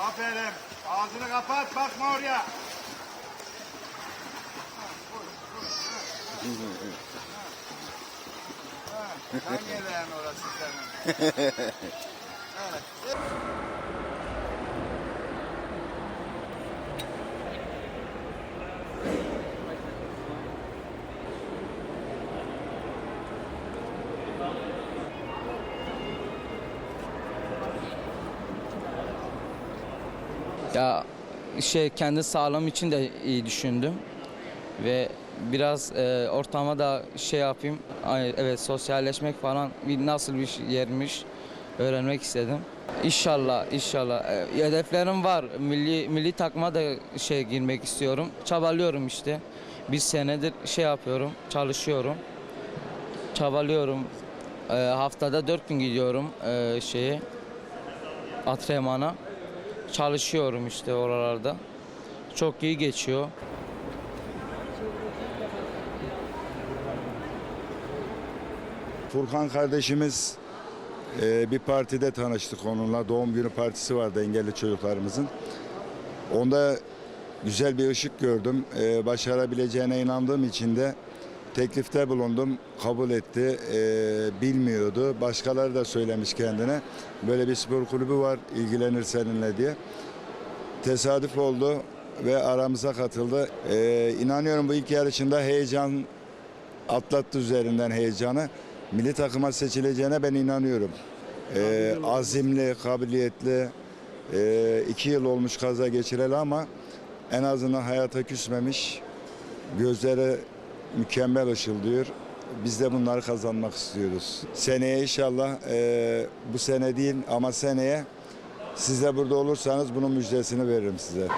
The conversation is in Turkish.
Aferin. Ağzını kapat, bakma oraya. Hangi orası. Ya şey kendi sağlığım için de iyi düşündüm ve biraz e, ortama da şey yapayım. Ay, Evet sosyalleşmek falan bir nasıl bir yermiş öğrenmek istedim. İnşallah inşallah E, hedeflerim var. Milli milli takıma da şey girmek istiyorum. Çabalıyorum işte. Bir senedir şey yapıyorum, çalışıyorum. Çabalıyorum. E, haftada dört gün gidiyorum e, şeye antrenmana çalışıyorum işte oralarda. Çok iyi geçiyor. Furkan kardeşimiz e, bir partide tanıştık onunla. Doğum günü partisi vardı engelli çocuklarımızın. Onda güzel bir ışık gördüm. E, başarabileceğine inandığım için de teklifte bulundum. Kabul etti. E, bilmiyordu. Başkaları da söylemiş kendine. Böyle bir spor kulübü var ilgilenir seninle diye. Tesadüf oldu ve aramıza katıldı. E, inanıyorum bu ilk yarışında heyecan atlattı üzerinden heyecanı milli takıma seçileceğine ben inanıyorum. Ee, azimli, kabiliyetli, e, iki yıl olmuş kaza geçireli ama en azından hayata küsmemiş, gözlere mükemmel ışıldıyor. Biz de bunları kazanmak istiyoruz. Seneye inşallah e, bu sene değil ama seneye siz de burada olursanız bunun müjdesini veririm size.